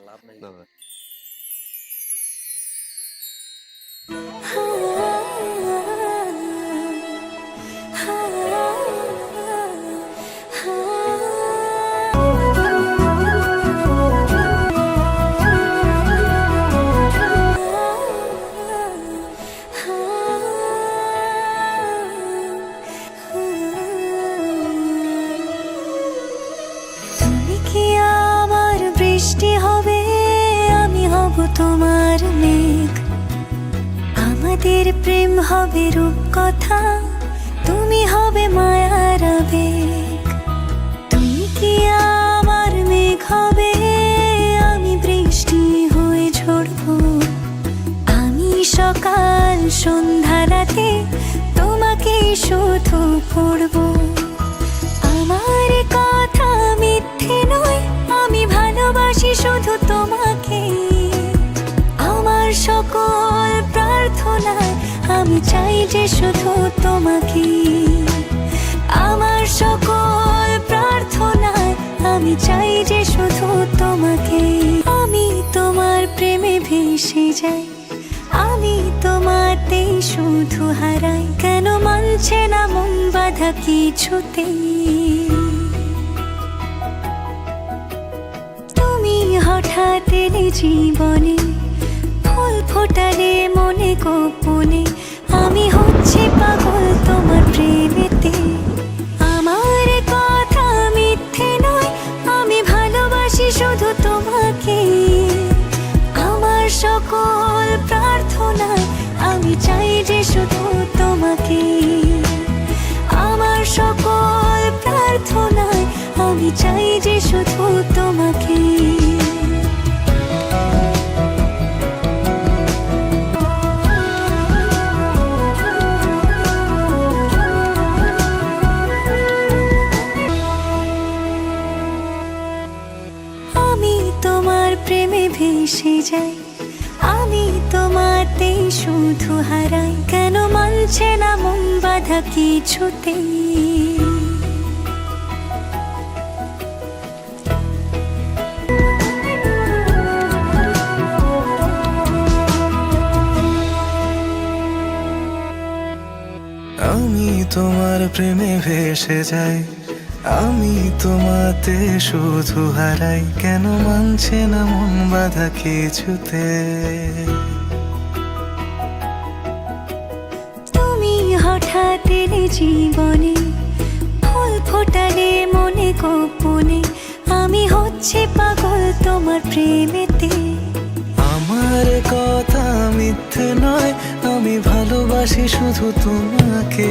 লাভ নেই মেঘ আমাদের প্রেম হবে রূপ কথা, তুমি হবে মায়ার আবেগ। তুমি কি আমার মেঘ হবে? আমি বৃষ্টি হয়ে ঝরবো। আমি সকাল, সন্ধ্যা রাতে তোমাকে শুধু পড়ব সকল প্রার্থনায় আমি চাই যে শুধু তোমাকে আমার সকল প্রার্থনায় আমি চাই যে শুধু তোমাকে আমি তোমার প্রেমে ভেসে যাই। আমি তোমাতেই শুধু হারাই। কেন মানছে না মন বাধা কিছুতেই? তুমি হঠাৎ জীবনে ফোটালে মনে গোপনে, আমি হচ্ছে পাগল তোমার প্রেমেতে। আমার কথা মিথ্যে নয়, আমি ভালোবাসি শুধু তোমাকে। আমার সকল প্রার্থনায় আমি চাই যে শুধু তোমাকে। আমার সকল প্রার্থনায় আমি চাই যে শুধু ভেসে যাই। আমি তোমাতেই শুধু হারাই। কেন মানছে না মন বাধা কিছুতেই? আমি তোমার প্রেমে ভেসে যাই। আমি তোমাতে শুধু হারাই কেন মানছে না মন বাধা কিছুতে? তুমি হঠাৎ এলে জীবনে ফুল ফোটালে মনে গোপনে আমি হচ্ছে পাগল তোমার প্রেমেতে। আমার কথা মিথ্যে নয় আমি ভালোবাসি শুধু তোমাকে।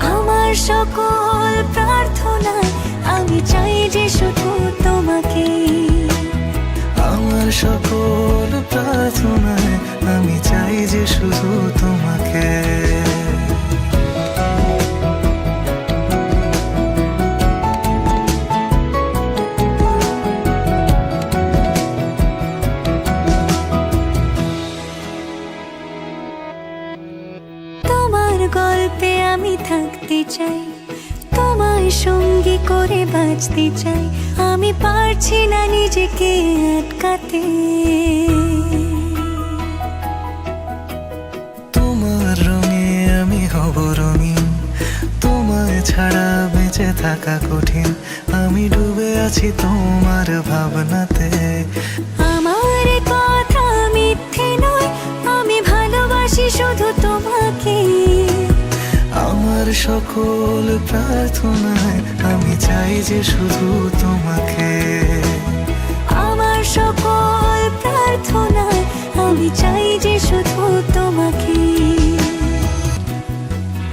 আমার সকল প্রার্থনায় সকল প্রার্থনায় আমি চাই যে শুধু তোমাকে। তোমার গল্পে আমি থাকতে চাই। তোমার সঙ্গী করে বাঁচতে চাই। আমি পারছি না নিজেকে আটকাতে। তোমার রঙে আমি হব রঙিন। তোমায় ছাড়া বেঁচে থাকা কঠিন। আমি ডুবে আছি তোমার ভাবনাতে। সকল প্রার্থনায় আমি চাই যে শুধু তোমাকে। আমার সকল প্রার্থনায় আমি চাই যে শুধু তোমাকে।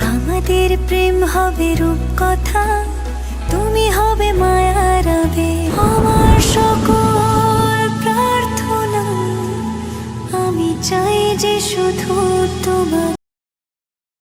আমাদের প্রেম হবে রূপকথা